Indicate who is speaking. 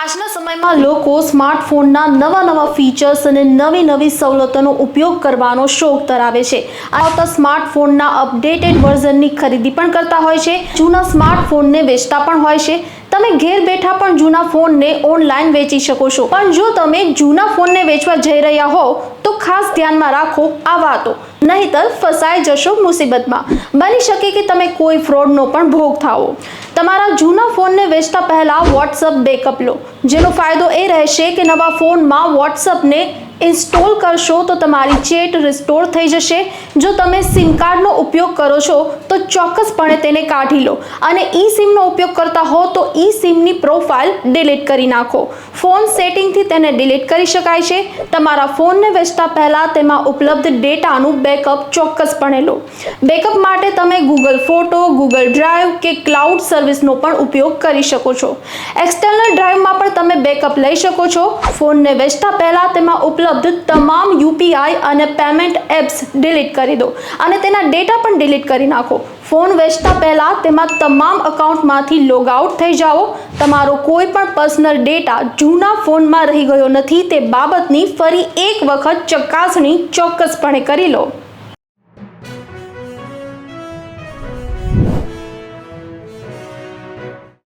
Speaker 1: આજના સમયમાં લોકો સ્માર્ટફોનના નવા નવા ફીચર્સ અને નવી નવી સવલતોનો ઉપયોગ કરવાનો શોખ ધરાવે છે. આવતા સ્માર્ટફોનના અપડેટેડ વર્ઝનની ખરીદી પણ કરતા હોય છે. જૂના સ્માર્ટફોનને વેચતા પણ હોય છે. તમે ઘેર બેઠા પણ જૂના ફોનને ઓનલાઈન વેચી શકો છો. પણ જો તમે જૂના ફોનને વેચવા જઈ રહ્યા હો, તો ખાસ ધ્યાનમાં રાખો આ વાતો. નહીતર ફસાઈ જશો મુસીબતમાં. બની શકે કે તમે કોઈ ફ્રોડનો પણ ભોગ થાઓ. તમારા જૂના ફોનને વેચતા પહેલાં વોટ્સઅપ બેકઅપ લો. જેનો ફાયદો એ રહેશે કે નવા ફોનમાં વોટ્સઅપને ઇન્સ્ટોલ કરશો તો તમારી ચેટ રિસ્ટોર થઈ જશે. જો તમે સિમ કાર્ડનો ઉપયોગ કરો છો, તો ચોક્કસપણે તેને કાઢી લો અને ઈ સિમનો ઉપયોગ કરતા હો તો ઈ સિમની પ્રોફાઇલ ડિલીટ કરી નાખો. ફોન સેટિંગથી તેને ડિલીટ કરી શકાય છે. તમારા ફોનને વેચતા પહેલાં તેમાં ઉપલબ્ધ ડેટાનું બેકઅપ ચોક્કસપણે લો. બેકઅપ માટે તમે ગૂગલ ફોટો ગૂગલ ડ્રાઈવ કે ક્લાઉડ સર્વિસનો પણ ઉપયોગ કરી શકો છો. એક્સટર્નલ ડ્રાઈવમાં પણ તમે બેકઅપ લઈ શકો છો. ફોનને વેચતા પહેલાં તેમાં ઉપલબ્ધ તમામ યુપીઆઈ અને પેમેન્ટ એપ્સ ડિલીટ કરી દો અને તેના ડેટા પણ ડિલીટ કરી નાખો. ફોન વેચતા પહેલાં તેમાં તમામ અકાઉન્ટમાંથી લોગ આઉટ થઈ જાઓ. તમારો કોઈ પણ પર્સનલ ડેટા જૂના ફોનમાં રહી ગયો નથી તે બાબતની ફરી એક વખત ચકાસણી ચોક્કસપણે કરી લો.